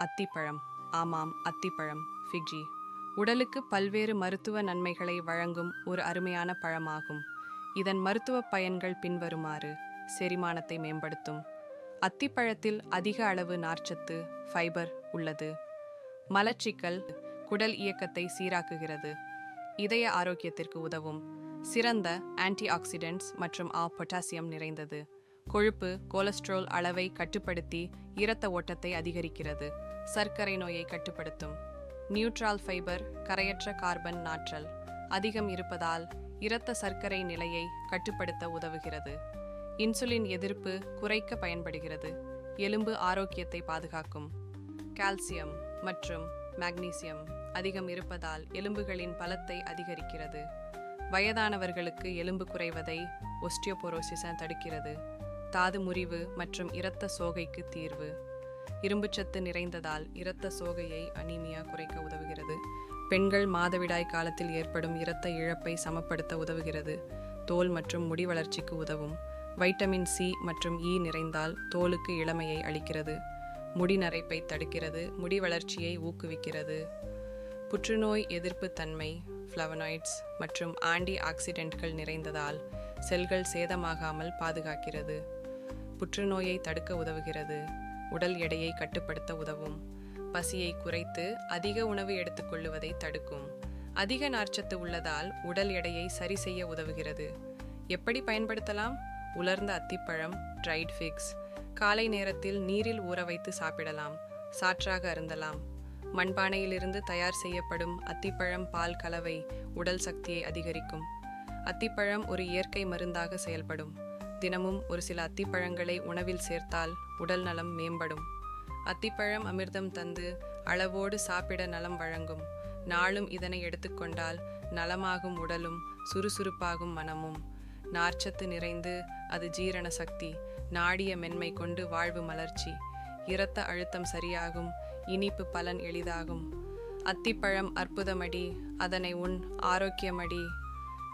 அத்திப்பழம். ஆமாம் அத்திப்பழம் ஃபிக்ஜி உடலுக்கு பல்வேறு மருத்துவ நன்மைகளை வழங்கும் ஒரு அருமையான பழமாகும். இதன் மருத்துவ பயன்கள் பின்வருமாறு செரிமானத்தை மேம்படுத்தும். அத்திப்பழத்தில் அதிக அளவு நார்ச்சத்து ஃபைபர் உள்ளது. மலச்சிக்கல் குடல் இயக்கத்தை சீராக்குகிறது. இதய ஆரோக்கியத்திற்கு உதவும். சிறந்த ஆன்டி ஆக்சிடென்ட்ஸ் மற்றும் ஆ பொட்டாசியம் நிறைந்தது. கொழுப்பு கொலஸ்ட்ரால் அளவை கட்டுப்படுத்தி இரத்த ஓட்டத்தை அதிகரிக்கிறது. சர்க்கரை நோயை கட்டுப்படுத்தும். நியூட்ரால் ஃபைபர் கரையற்ற கார்பன் நாற்றல் அதிகம் இருப்பதால் இரத்த சர்க்கரை நிலையை கட்டுப்படுத்த உதவுகிறது. இன்சுலின் எதிர்ப்பு குறைக்க பயன்படுகிறது. எலும்பு ஆரோக்கியத்தை பாதுகாக்கும். கால்சியம் மற்றும் மக்னீசியம் அதிகம் இருப்பதால் எலும்புகளின் பலத்தை அதிகரிக்கிறது. வயதானவர்களுக்கு எலும்பு குறைவதை ஒஸ்டியோபோரோசிஸை தடுக்கிறது. தாது முறிவு மற்றும் இரத்த சோகைக்கு தீர்வு. இரும்புச்சத்து நிறைந்ததால் இரத்த சோகையை அனீமியா குறைக்க உதவுகிறது. பெண்கள் மாதவிடாய் காலத்தில் ஏற்படும் இரத்த இழப்பை சமப்படுத்த உதவுகிறது. தோல் மற்றும் முடி வளர்ச்சிக்கு உதவும். வைட்டமின் சி மற்றும் இ நிறைந்தால் தோலுக்கு இளமையை அளிக்கிறது. முடி நரைப்பை தடுக்கிறது முடி வளர்ச்சியை ஊக்குவிக்கிறது. புற்றுநோய் எதிர்ப்பு தன்மை ஃப்ளவனாய்ட்ஸ் மற்றும் ஆன்டி ஆக்சிடென்ட்கள் நிறைந்ததால் செல்கள் சேதமாகாமல் பாதுகாக்கிறது. புற்றுநோயை தடுக்க உதவுகிறது. உடல் எடையை கட்டுப்படுத்த உதவும். பசியை குறைத்து அதிக உணவு எடுத்துக்கொள்ளுவதை தடுக்கும். அதிக நார்ச்சத்து உள்ளதால் உடல் எடையை சரி செய்ய உதவுகிறது. எப்படி பயன்படுத்தலாம்? உலர்ந்த அத்திப்பழம் ட்ரைட் ஃபிக்ஸ் காலை நேரத்தில் நீரில் ஊற வைத்து சாப்பிடலாம். சாற்றாக அருந்தலாம். மண்பானையிலிருந்து தயார் செய்யப்படும் அத்திப்பழம் பால் கலவை உடல் சக்தியை அதிகரிக்கும். அத்திப்பழம் ஒரு இயற்கை மருந்தாக செயல்படும். தினமும் ஒரு சில அத்திப்பழங்களை உணவில் சேர்த்தால் உடல் நலம் மேம்படும். அத்திப்பழம் அமிர்தம் தந்து அளவோடு சாப்பிட நலம் வழங்கும். நாளும் இதனை எடுத்துக்கொண்டால் நலமாகும் உடலும் சுறுசுறுப்பாகும் மனமும். நார்ச்சத்து நிறைந்து அது ஜீரண சக்தி நாடிய மென்மை கொண்டு வாழ்வு மலர்ச்சி. இரத்த அழுத்தம் சரியாகும் இனிப்பு பலன் எளிதாகும். அத்திப்பழம் அற்புதமடி அதனை உன் ஆரோக்கியமடி.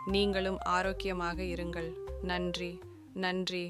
நீங்களும் ஆரோக்கியமாக இருங்கள். நன்றி. நன்றி.